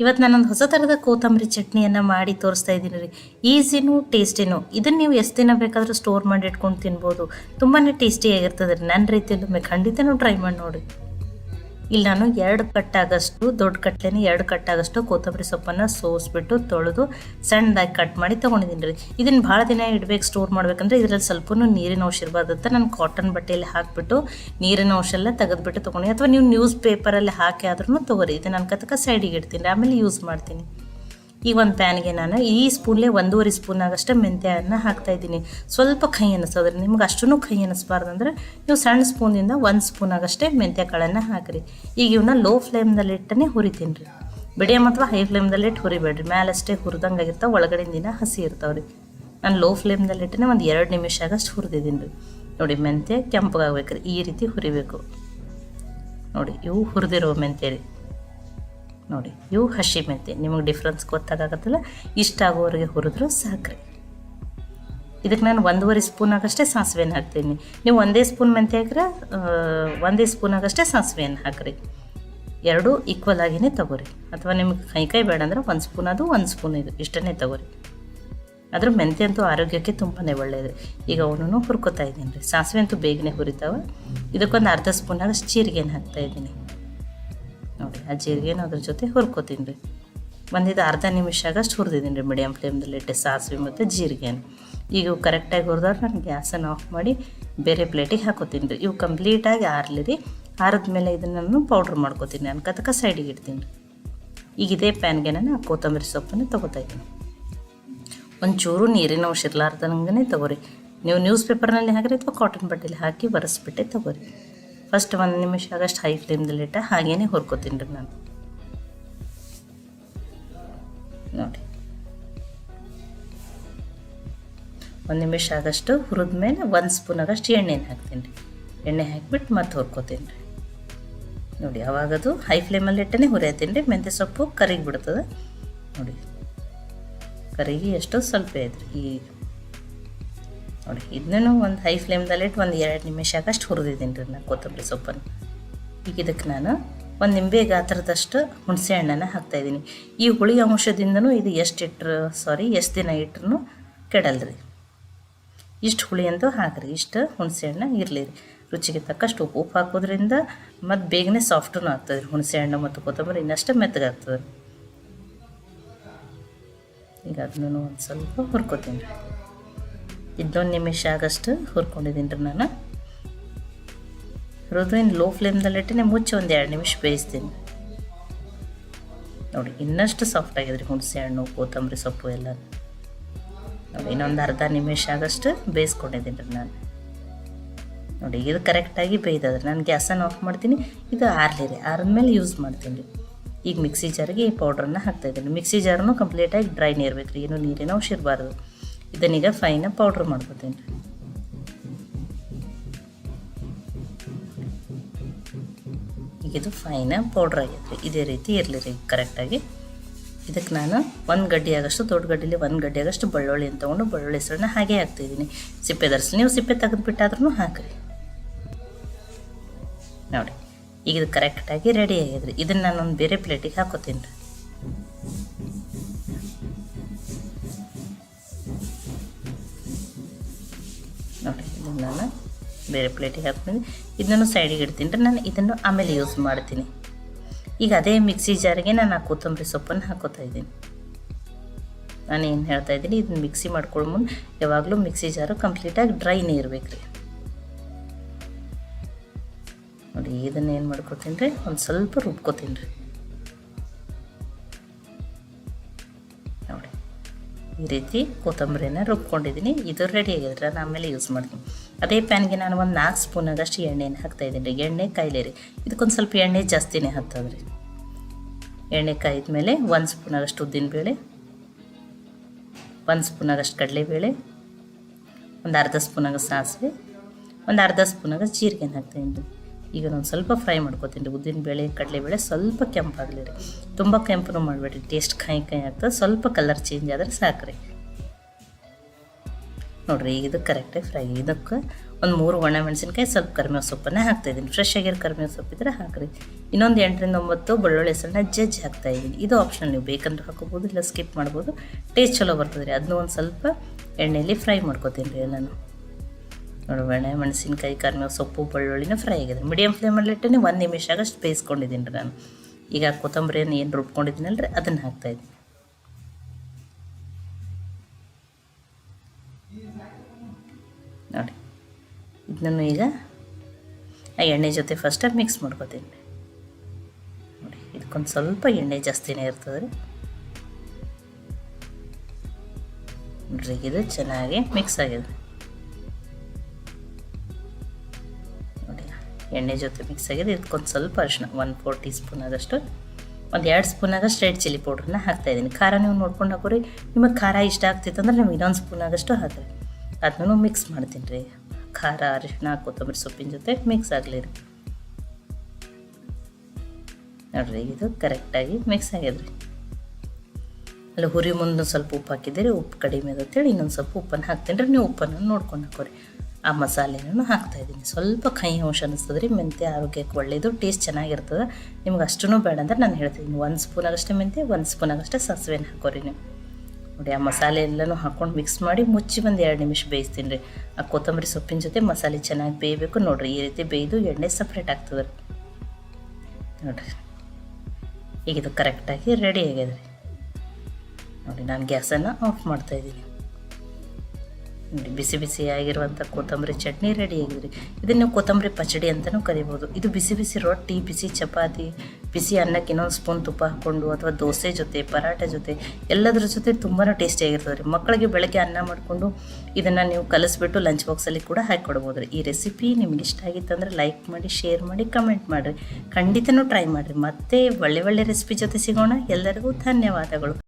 ಇವತ್ತು ನಾನೊಂದು ಹೊಸ ಥರದ ಕೊತ್ತಂಬರಿ ಚಟ್ನಿಯನ್ನು ಮಾಡಿ ತೋರಿಸ್ತಾ ಇದ್ದೀನಿ ರೀ. ಈಸಿನೂ ಟೇಸ್ಟಿನೂ. ಇದನ್ನು ನೀವು ಎಷ್ಟು ದಿನ ಬೇಕಾದರೂ ಸ್ಟೋರ್ ಮಾಡಿ ಇಟ್ಕೊಂಡು ತಿನ್ಬೋದು. ತುಂಬಾ ಟೇಸ್ಟಿಯಾಗಿರ್ತದೆ ರೀ. ನನ್ನ ರೀತಿಯಲ್ಲೊಮ್ಮೆ ಖಂಡಿತನೂ ಟ್ರೈ ಮಾಡಿ ನೋಡಿ ಇಲ್ಲಿ ನಾನು ಎರಡು ಕಟ್ಟಾಗಷ್ಟು, ದೊಡ್ಡ ಕಟ್ಲೆನೇ ಎರಡು ಕಟ್ಟಾಗಷ್ಟು ಕೊತ್ತಂಬರಿ ಸೊಪ್ಪನ್ನು ಸೋಸ್ಬಿಟ್ಟು ತೊಳೆದು ಸಣ್ಣದಾಗಿ ಕಟ್ ಮಾಡಿ ತೊಗೊಂಡಿದ್ದೀನಿ ರೀ. ಇದನ್ನು ಭಾಳ ದಿನ ಇಡ್ಬೇಕು ಸ್ಟೋರ್ ಮಾಡಬೇಕಂದ್ರೆ ಇದರಲ್ಲಿ ಸ್ವಲ್ಪ ನೀರಿನ ಅಂಶ ಇರಬಾರ್ದು ಅಂತ ನಾನು ಕಾಟನ್ ಬಟ್ಟೆಯಲ್ಲಿ ಹಾಕಿಬಿಟ್ಟು ನೀರಿನ ಅಂಶ ಎಲ್ಲ ತೆಗೆದುಬಿಟ್ಟು ತೊಗೊಂಡಿ. ಅಥವಾ ನೀವು ನ್ಯೂಸ್ ಪೇಪರಲ್ಲಿ ಹಾಕಿ ಆದ್ರೂ ತೊಗೊರಿ. ಇದು ನಾನು ಕತಕ ಸೈಡಿಗೆ ಇಡ್ತೀನಿ ಆಮೇಲೆ ಯೂಸ್ ಮಾಡ್ತೀನಿ. ಈಗ ಒಂದು ಪ್ಯಾನ್ಗೆ ನಾನು ಈ ಸ್ಪೂನ್ಲೇ ಒಂದೂವರೆ ಸ್ಪೂನ್ ಆಗಷ್ಟೇ ಹಾಕ್ತಾ ಇದ್ದೀನಿ. ಸ್ವಲ್ಪ ಕೈ ಅನ್ನಿಸೋದ್ರೆ ನಿಮ್ಗೆ ಅಷ್ಟೂ ಕೈ ಅನ್ನಿಸ್ಬಾರ್ದು ಅಂದರೆ ನೀವು ಸಣ್ಣ ಸ್ಪೂನಿಂದ ಒಂದು ಸ್ಪೂನ್ ಮೆಂತ್ಯ ಕಾಳನ್ನು ಹಾಕಿರಿ. ಈಗ ಇವನ್ನ ಲೋ ಫ್ಲೇಮ್ದಲ್ಲಿ ಇಟ್ಟನೆ ಹುರಿತೀನಿ ರೀ ಬಿಡಿಯಮ್ ಅಥವಾ ಹೈ ಫ್ಲೇಮ್ದಲ್ಲಿ ಇಟ್ಟು ಹುರಿಬೇಡ್ರಿ. ಮೇಲಷ್ಟೇ ಹುರಿದಂಗೆ ಆಗಿರ್ತಾವೆ ಒಳಗಡೆಯಿಂದ ದಿನ ಹಸಿ ಇರ್ತಾವೆ ರೀ ನಾನು ಲೋ ಫ್ಲೇಮ್ದಲ್ಲಿ ಇಟ್ಟನೆ ಒಂದು ಎರಡು ನಿಮಿಷ ಆಗಷ್ಟು ಹುರಿದಿದ್ದೀನಿ. ರೀ ನೋಡಿ, ಮೆಂತ್ಯ ಕೆಂಪಗಾಗ್ಬೇಕು ರೀ ಈ ರೀತಿ ಹುರಿಬೇಕು. ನೋಡಿ, ಇವು ಹುರಿದಿರೋ ಮೆಂತ್ಯ ರೀ. ನೋಡಿ ಇವು ಹಸಿ ಮೆಂತೆ ನಿಮಗೆ ಡಿಫ್ರೆನ್ಸ್ ಗೊತ್ತಾಗತ್ತಲ್ಲ ಇಷ್ಟ ಆಗೋವರೆಗೆ ಹುರಿದ್ರು ಸಾಕ್ರಿ. ಇದಕ್ಕೆ ನಾನು ಒಂದೂವರೆ ಸ್ಪೂನ್ ಆಗಷ್ಟೇ ಸಾಸಿವೆನ ಹಾಕ್ತೀನಿ. ನೀವು ಒಂದೇ ಸ್ಪೂನ್ ಮೆಂತೆ ಹಾಕ್ರೆ ಒಂದೇ ಸ್ಪೂನ್ ಆಗಷ್ಟೇ ಸಾಸಿವೆಯನ್ನು ಹಾಕ್ರಿ. ಎರಡೂ ಈಕ್ವಲ್ ಆಗಿನೇ ತಗೋರಿ. ಅಥವಾ ನಿಮ್ಗೆ ಕೈ ಕೈ ಬೇಡ ಅಂದ್ರೆ ಒಂದು ಸ್ಪೂನ್ ಅದು ಒಂದು ಸ್ಪೂನ್ ಇದು, ಇಷ್ಟನ್ನೇ ತಗೋರಿ. ಅದ್ರ ಮೆಂತೆ ಅಂತೂ ಆರೋಗ್ಯಕ್ಕೆ ತುಂಬಾ ಒಳ್ಳೆಯದು ಈಗ ಅವನು ಹುರ್ಕೋತಾ ಇದ್ದೀನಿ ರೀ. ಸಾಸಿವೆ ಅಂತೂ ಬೇಗನೆ ಹುರಿತಾವೆ. ಇದಕ್ಕೊಂದು ಅರ್ಧ ಸ್ಪೂನ್ ಆಗಷ್ಟು ಜೀರಿಗೆನ ಹಾಕ್ತಾ ಇದ್ದೀನಿ. ನೋಡಿ, ಆ ಜೀರಿಗೆನ ಅದ್ರ ಜೊತೆ ಹುರ್ಕೋತೀನಿ ರೀ. ಬಂದಿದ್ದು ಅರ್ಧ ನಿಮಿಷ ಆಗಷ್ಟು ಹುರಿದಿದ್ದೀನಿ ರೀ ಮೀಡಿಯಮ್ ಫ್ಲೇಮ್ದಲ್ಲಿ ಇಟ್ಟೆ ಸಾಸಿವೆ ಮತ್ತು ಜೀರಿಗೆನ. ಈಗ ಕರೆಕ್ಟಾಗಿ ಹುರಿದವ್ರು ನಾನು ಗ್ಯಾಸನ್ನು ಆಫ್ ಮಾಡಿ ಬೇರೆ ಪ್ಲೇಟಿಗೆ ಹಾಕೋತೀನಿ ರೀ. ಇವು ಕಂಪ್ಲೀಟಾಗಿ ಆರಲಿ ರೀ. ಆರಿದ್ಮೇಲೆ ಇದನ್ನು ನಾನು ಪೌಡ್ರ್ ಮಾಡ್ಕೋತೀನಿ ನಾನು ಕತಕ ಸೈಡಿಗೆ ಇಡ್ತೀನಿ ರೀ. ಈಗ ಇದೇ ಪ್ಯಾನ್ಗೆ ನಾನು ಕೊತ್ತಂಬರಿ ಸೊಪ್ಪನ್ನು ತೊಗೋತಾ ಇದ್ದೀನಿ. ಒಂಚೂರು ನೀರಿನ ಅಂಶ ಇರಲಾರ್ದಂಗೆ ತಗೋರಿ. ನೀವು ನ್ಯೂಸ್ ಪೇಪರ್ನಲ್ಲಿ ಹಾಕಿರಿ ಅಥವಾ ಕಾಟನ್ ಬಟ್ಟೆಲಿ ಹಾಕಿ ಬರೆಸ್ಬಿಟ್ಟೆ ತಗೋರಿ. ಫಸ್ಟ್ ಒಂದು ನಿಮಿಷ ಆಗಷ್ಟು ಹೈ ಫ್ಲೇಮ್ದಲ್ಲಿ ಇಟ್ಟ ಹಾಗೇನೆ ಹುರ್ಕೋತೀನಿ ರೀ ನಾನು. ನೋಡಿ. ಒಂದು ನಿಮಿಷ ಆಗಷ್ಟು ಹುರಿದ ಮೇಲೆ ಒಂದು ಸ್ಪೂನ್ ಆಗಷ್ಟು ಎಣ್ಣೆನ ಹಾಕ್ತೀನಿ ರೀ. ಎಣ್ಣೆ ಹಾಕಿಬಿಟ್ಟು ಮತ್ತೆ ಹುರ್ಕೋತೀನಿ ರೀ. ನೋಡಿ, ಅವಾಗದು ಹೈ ಫ್ಲೇಮಲ್ಲಿ ಇಟ್ಟನೆ ಹುರಿಯತ್ತೀನಿ ರೀ. ಮೆಂತ್ಯ ಸೊಪ್ಪು ಕರಿಗಿ ಬಿಡ್ತದೆ. ನೋಡಿ. ಕರಿಗಿ ಎಷ್ಟು ಸ್ವಲ್ಪ ಐತ್ರಿ. ಈ ನೋಡಿ ಇದನ್ನೂ ಒಂದು ಹೈ ಫ್ಲೇಮ್ದಲ್ಲಿ ಇಟ್ಟು ಒಂದು ಎರಡು ನಿಮಿಷ ಆಗಷ್ಟು ಹುರಿದಿದ್ದೀನಿ ರೀ ನಾನು ಕೊತ್ತಂಬರಿ ಸೊಪ್ಪನ್ನು. ಈಗ ಇದಕ್ಕೆ ನಾನು ಒಂದು ನಿಂಬೆ ಗಾತ್ರದಷ್ಟು ಹುಣಸೆ ಹಣ್ಣನ್ನು ಹಾಕ್ತಾಯಿದ್ದೀನಿ ಈ ಹುಳಿ ಅಂಶದಿಂದನೂ ಇದು ಎಷ್ಟು ಇಟ್ಟರು ಸಾರಿ ಎಷ್ಟು ದಿನ ಇಟ್ಟರು ಕೆಡಲ್ರಿ. ಇಷ್ಟು ಹುಳಿ ಅಂತೂ ಹಾಕ್ರಿ, ಇಷ್ಟು ಹುಣಸೆ ಹಣ್ಣು ಇರಲಿ ರೀ. ರುಚಿಗೆ ತಕ್ಕಷ್ಟು ಉಪ್ಪು ಉಪ್ಪು ಹಾಕೋದ್ರಿಂದ ಮತ್ತು ಬೇಗನೆ ಸಾಫ್ಟೂ ಆಗ್ತದೆ ಹುಣಸೆ ಹಣ್ಣು ಮತ್ತು ಕೊತ್ತಂಬರಿ ಇನ್ನಷ್ಟು ಮೆತ್ತಗಾಗ್ತದೆ ಈಗ ಅದನ್ನು ಒಂದು ಸ್ವಲ್ಪ ಹುರ್ಕೋತೀನಿ. ರೀ ಇದೊಂದು ನಿಮಿಷ ಆಗಷ್ಟು ಹುರ್ಕೊಂಡಿದ್ದೀನಿ ರೀ ನಾನು. ಇನ್ನು ಲೋ ಫ್ಲೇಮ್ದಲ್ಲಿ ಇಟ್ಟೆ ಮುಚ್ಚಿ ಒಂದು ಎರಡು ನಿಮಿಷ ಬೇಯಿಸ್ತೀನಿ. ನೋಡಿ, ಇನ್ನಷ್ಟು ಸಾಫ್ಟ್ ಆಗಿದೆ ರೀ ಹುಣಸೆ ಹಣ್ಣು, ಕೊತ್ತಂಬರಿ ಸೊಪ್ಪು ಎಲ್ಲ ನೋಡಿ, ಇನ್ನೊಂದು ಅರ್ಧ ನಿಮಿಷ ಆಗಷ್ಟು ಬೇಯಿಸ್ಕೊಂಡಿದ್ದೀನಿ ರೀ ನಾನು. ನೋಡಿ, ಇದು ಕರೆಕ್ಟಾಗಿ ಬೇಯ್ದಾದ್ರೆ. ನಾನು ಗ್ಯಾಸನ್ನು ಆಫ್ ಮಾಡ್ತೀನಿ. ಇದು ಆರ್ಲಿ ರೀ. ಆರಿದ್ಮೇಲೆ ಯೂಸ್ ಮಾಡ್ತೀನಿ. ರೀ ಈಗ ಮಿಕ್ಸಿ ಜಾರಿಗೆ ಈ ಪೌಡ್ರನ್ನ ಹಾಕ್ತಾಯಿದ್ದೀನಿ ಮಿಕ್ಸಿ ಜಾರನ್ನು ಕಂಪ್ಲೀಟಾಗಿ ಡ್ರೈ ನೀರು ಬೇಕು ರೀ ಏನು ನೀರಿನ ಅಂಶ ಇರಬಾರ್ದು. ಇದನ್ನೀಗ ಫೈನ ಪೌಡ್ರ್ ಮಾಡ್ಕೊತೀನಿ. ಈಗ ಇದು ಫೈನ ಪೌಡ್ರ್ ಆಗೈತೆ ರೀ ಇದೇ ರೀತಿ ಇರಲಿ ರೀ ಕರೆಕ್ಟಾಗಿ ಇದಕ್ಕೆ ನಾನು ಒಂದು ಗಡ್ಡಿ ಆಗಷ್ಟು ದೊಡ್ಡ ಗಡ್ಡೆಲಿ ಒಂದು ಗಡ್ಡೆ ಆಗಷ್ಟು ಬೆಳ್ಳುಳ್ಳಿ ಅಂತ ತೊಗೊಂಡು ಬೆಳ್ಳುಳ್ಳಿ ಹೆಸರನ್ನ ಹಾಗೆ ಹಾಕ್ತಿದ್ದೀನಿ. ಸಿಪ್ಪೆ ಧರಿಸಿ ನೀವು ಸಿಪ್ಪೆ ತೆಗೆದುಬಿಟ್ಟಾದ್ರೂ ಹಾಕಿರಿ. ನೋಡಿ, ಈಗ ಇದು ಕರೆಕ್ಟಾಗಿ ರೆಡಿ ಆಗಿದ್ರಿ ಇದನ್ನು ನಾನು ಒಂದು ಬೇರೆ ಪ್ಲೇಟಿಗೆ ಹಾಕೋತೀನಿ. ರೀ ಇದನ್ನು ನಾನು ಬೇರೆ ಪ್ಲೇಟಿಗೆ ಹಾಕ್ತೀನಿ. ಇದನ್ನು ಸೈಡಿಗೆ ಇಡ್ತೀನಿ. ರೀ ನಾನು ಇದನ್ನು ಆಮೇಲೆ ಯೂಸ್ ಮಾಡ್ತೀನಿ. ಈಗ ಅದೇ ಮಿಕ್ಸಿ ಜಾರಿಗೆ ನಾನು ಆ ಕೊತ್ತಂಬರಿ ಸೊಪ್ಪನ್ನು ಹಾಕೋತಾ ಇದ್ದೀನಿ. ನಾನು ಏನು ಹೇಳ್ತಾ ಇದ್ದೀನಿ, ಇದನ್ನ ಮಿಕ್ಸಿ ಮಾಡ್ಕೊಳ್ಳೋ ಮುಂದೆ ಯಾವಾಗಲೂ ಮಿಕ್ಸಿ ಜಾರು ಕಂಪ್ಲೀಟಾಗಿ ಡ್ರೈನೇ ಇರಬೇಕು ರೀ. ನೋಡಿ, ಇದನ್ನು ಏನು ಮಾಡ್ಕೊತೀನಿ ರೀ ಒಂದು ಸ್ವಲ್ಪ ರುಬ್ಕೋತೀನಿ ರೀ. ಈ ರೀತಿ ಕೊತ್ತಂಬರಿನ ರುಬ್ಕೊಂಡಿದ್ದೀನಿ. ಇದು ರೆಡಿ ಆಗಿದ್ರೆ ನಾನು ಆಮೇಲೆ ಯೂಸ್ ಮಾಡ್ತೀನಿ. ಅದೇ ಪ್ಯಾನ್ಗೆ ನಾನು ಒಂದು ನಾಲ್ಕು ಸ್ಪೂನ್ ಎಣ್ಣೆನ ಹಾಕ್ತಾ ಇದ್ದೀನಿ ರೀ. ಎಣ್ಣೆ ಕಾಯಿಲೆ ಇದಕ್ಕೊಂದು ಸ್ವಲ್ಪ ಎಣ್ಣೆ ಜಾಸ್ತಿನೇ ಹಾಕ್ತದ್ರಿ ಎಣ್ಣೆ ಕಾಯಿದ ಮೇಲೆ ಒಂದು ಸ್ಪೂನ್ ಉದ್ದಿನ ಉದ್ದಿನಬೇಳೆ ಒಂದು ಸ್ಪೂನ್ ಕಡಲೆ ಕಡಲೆಬೇಳೆ, ಒಂದು ಅರ್ಧ ಸ್ಪೂನಾಗ ಸಾಸಿವೆ, ಒಂದು ಅರ್ಧ ಸ್ಪೂನಾಗ ಜೀರಿಗೆ ಹಾಕ್ತಾಯಿದ್ದೀನಿ ಈಗ ನಾನು ಸ್ವಲ್ಪ ಫ್ರೈ ಮಾಡ್ಕೊತೀನಿ ರೀ. ಕಡಲೆ ಕಡಲೆಬೇಳೆ ಸ್ವಲ್ಪ ಕೆಂಪಾಗಲಿ ರೀ. ತುಂಬ ಕೆಂಪು ಮಾಡಬೇಡ್ರಿ. ಟೇಸ್ಟ್ ಕಾಯಿ ಕಾಯಿ ಆಗ್ತದೆ. ಸ್ವಲ್ಪ ಕಲರ್ ಚೇಂಜ್ ಆದರೆ ಸಾಕು ನೋಡಿರಿ, ಈಗ ಇದು ಕರೆಕ್ಟಾಗಿ ಫ್ರೈ ಇದಕ್ಕೆ ಒಂದು ಮೂರು ಒಣಮೆಣಸಿನ್ಕಾಯಿ ಸ್ವಲ್ಪ ಕರಿಬೇವು ಸೊಪ್ಪನ್ನು ಹಾಕ್ತಾಯಿದ್ದೀನಿ ಫ್ರೆಶ್ ಆಗಿರೋ ಸೊಪ್ಪು ಸೊಪ್ಪಿದ್ರೆ ಹಾಕ್ರಿ. ಇನ್ನೊಂದು ಎಂಟರಿಂದ ಒಂಬತ್ತು ಬೆಳ್ಳುಳ್ಳಿ ಹೆಸರನ್ನ ಜಜ್ಜಿ ಹಾಕ್ತಾಯಿದ್ದೀನಿ ಇದು ಆಪ್ಷನ್ ನೀವು ಬೇಕಂದ್ರೆ ಹಾಕೋಬೋದು ಇಲ್ಲ ಸ್ಕಿಪ್ ಮಾಡ್ಬೋದು. ಟೇಸ್ಟ್ ಚಲೋ ಬರ್ತದೆ ರೀ. ಅದನ್ನ ಒಂದು ಸ್ವಲ್ಪ ಎಣ್ಣೆಯಲ್ಲಿ ಫ್ರೈ ಮಾಡ್ಕೊತೀನಿ ರೀ ಎಲ್ಲನೂ. ನೋಡಿ ಮೆಣಸಿನಕಾಯಿ ಕರಿಬೇವು ಸೊಪ್ಪು, ಬೆಳ್ಳುಳ್ಳಿನ ಫ್ರೈ ಆಗಿದೆ. ಮೀಡಿಯಮ್ ಫ್ಲೇಮಲ್ಲಿ ಇಟ್ಟೆ ಒಂದು ನಿಮಿಷ ಆಗಷ್ಟು ಬೇಯಿಸ್ಕೊಂಡಿದ್ದೀನಿ ರೀ ನಾನು. ಈಗ ಕೊತ್ತಂಬರಿಯನ್ನು ಏನು ರುಬ್ಕೊಂಡಿದ್ದೀನಲ್ಲ ರೀ, ಅದನ್ನು ಹಾಕ್ತಾಯಿದ್ದೀನಿ ನೋಡಿ ಇದನ್ನು ಈಗ ಆ ಎಣ್ಣೆ ಜೊತೆ ಫಸ್ಟ್ ಮಿಕ್ಸ್ ಮಾಡ್ಕೋತೀನಿ. ನೋಡಿ, ಇದಕ್ಕೊಂದು ಸ್ವಲ್ಪ ಎಣ್ಣೆ ಜಾಸ್ತಿನೇ ಇರ್ತದೆ ರೀ. ನೋಡ್ರಿ, ಇದು ಚೆನ್ನಾಗಿ ಮಿಕ್ಸ್ ಆಗಿದೆ. ಎಣ್ಣೆ ಜೊತೆ ಮಿಕ್ಸ್ ಆಗಿದೆ ಇದಕ್ಕೊಂದು ಸ್ವಲ್ಪ ಅರಿಶಿನ ಒನ್ ಫೋರ್ ಟೀ ಸ್ಪೂನ್ ಆದಷ್ಟು, ಒಂದು ಎರಡು ಸ್ಪೂನ್ ಆದಷ್ಟು ರೆಡ್ ಚಿಲ್ಲಿ ಪೌಡ್ರನ್ನ ಹಾಕ್ತಾಯಿದ್ದೀನಿ ಖಾರ ನೀವು ನೋಡ್ಕೊಂಡು ಹಾಕೋರಿ ನಿಮಗೆ ಖಾರ ಇಷ್ಟ ಆಗ್ತಿತ್ತು ಅಂದ್ರೆ ನೀವು ಇನ್ನೊಂದು ಸ್ಪೂನ್ ಆದಷ್ಟು ಹಾಕ್ರಿ. ಅದನ್ನು ಮಿಕ್ಸ್ ಮಾಡ್ತೀನಿ ರೀ. ಖಾರ ಅರಿಶಿನ ಕೊತ್ತಂಬರಿ ಸೊಪ್ಪಿನ ಜೊತೆ ಮಿಕ್ಸ್ ಆಗಲಿ ರೀ. ನೋಡ್ರಿ, ಇದು ಕರೆಕ್ಟಾಗಿ ಮಿಕ್ಸ್ ಆಗ್ಯದ್ರಿ. ಅಲ್ಲಿ ಹುರಿ ಮುಂದೆ ಸ್ವಲ್ಪ ಉಪ್ಪು ಹಾಕಿದ್ದೀರಿ. ಉಪ್ಪು ಕಡಿಮೆ ಅಂತೇಳಿ ಇನ್ನೊಂದು ಸ್ವಲ್ಪ ಉಪ್ಪನ್ನು ಹಾಕ್ತೀನಿ ರೀ. ನೀವು ಉಪ್ಪನ್ನು ನೋಡ್ಕೊಂಡು ಹಾಕೋರಿ ಆ ಮಸಾಲೆನೂ ಹಾಕ್ತಾಯಿದ್ದೀನಿ ಸ್ವಲ್ಪ ಕಹಿ ಅಂಶ ಅನಿಸ್ತದೆ ರೀ ಮೆಂತ್ಯ ಆರೋಗ್ಯಕ್ಕೆ ಒಳ್ಳೆಯದು ಟೇಸ್ಟ್ ಚೆನ್ನಾಗಿರ್ತದೆ. ನಿಮ್ಗೆ ಅಷ್ಟೂ ಬೇಡ ಅಂದ್ರೆ ನಾನು ಹೇಳ್ತೀನಿ ಒಂದು ಸ್ಪೂನ್ ಆಗಷ್ಟೇ ಮೆಂತ್ಯ, ಒಂದು ಸ್ಪೂನ್ ಆಗಷ್ಟೇ ಸಾಸಿವೆನ ಹಾಕೋರಿ ನೀವು. ನೋಡಿ, ಆ ಮಸಾಲೆ ಎಲ್ಲನೂ ಹಾಕ್ಕೊಂಡು ಮಿಕ್ಸ್ ಮಾಡಿ ಮುಚ್ಚಿ ಒಂದು ಎರಡು ನಿಮಿಷ ಬೇಯಿಸ್ತೀನಿ ರೀ. ಆ ಕೊತ್ತಂಬರಿ ಸೊಪ್ಪಿನ ಜೊತೆ ಮಸಾಲೆ ಚೆನ್ನಾಗಿ ಬೇಯಬೇಕು. ನೋಡಿರಿ, ಈ ರೀತಿ ಬೇಯ್ದು ಎಣ್ಣೆ ಸಪ್ರೇಟ್ ಆಗ್ತದೆ ರೀ. ನೋಡಿರಿ, ಈಗ ಇದು ಕರೆಕ್ಟಾಗಿ ರೆಡಿ ಆಗಿದೆ ರೀ. ನೋಡಿ, ನಾನು ಗ್ಯಾಸನ್ನು ಆಫ್ ಮಾಡ್ತಾಯಿದ್ದೀನಿ ಬಿಸಿ ಬಿಸಿ ಆಗಿರುವಂಥ ಕೊತ್ತಂಬರಿ ಚಟ್ನಿ ರೆಡಿ ಆಗಿದೆ ರೀ ಇದನ್ನು ಕೊತ್ತಂಬರಿ ಪಚಡಿ ಅಂತಲೂ ಕರಿಬೋದು. ಇದು ಬಿಸಿ ಬಿಸಿ ರೊಟ್ಟಿ, ಬಿಸಿ ಚಪಾತಿ, ಬಿಸಿ ಅನ್ನಕ್ಕೆ ಇನ್ನೊಂದು ಸ್ಪೂನ್ ತುಪ್ಪ ಹಾಕ್ಕೊಂಡು ಅಥವಾ ದೋಸೆ ಜೊತೆ ಪರಾಟ ಜೊತೆ, ಎಲ್ಲದರ ಜೊತೆ ತುಂಬಾ ಟೇಸ್ಟಿಯಾಗಿರ್ತದೆ ರೀ. ಮಕ್ಕಳಿಗೆ ಬೆಳಗ್ಗೆ ಅನ್ನ ಮಾಡಿಕೊಂಡು ಇದನ್ನು ನೀವು ಕಲಿಸ್ಬಿಟ್ಟು ಲಂಚ್ ಬಾಕ್ಸಲ್ಲಿ ಕೂಡ ಹಾಕಿ ಕೊಡ್ಬೋದು ರೀ ಈ ರೆಸಿಪಿ ನಿಮ್ಗೆ ಇಷ್ಟ ಆಗಿತ್ತಂದ್ರೆ ಲೈಕ್ ಮಾಡಿ ಶೇರ್ ಮಾಡಿ ಕಮೆಂಟ್ ಮಾಡಿರಿ. ಖಂಡಿತನೂ ಟ್ರೈ ಮಾಡಿರಿ. ಮತ್ತೆ ಒಳ್ಳೆ ಒಳ್ಳೆ ರೆಸಿಪಿ ಜೊತೆ ಸಿಗೋಣ. ಎಲ್ಲರಿಗೂ ಧನ್ಯವಾದಗಳು.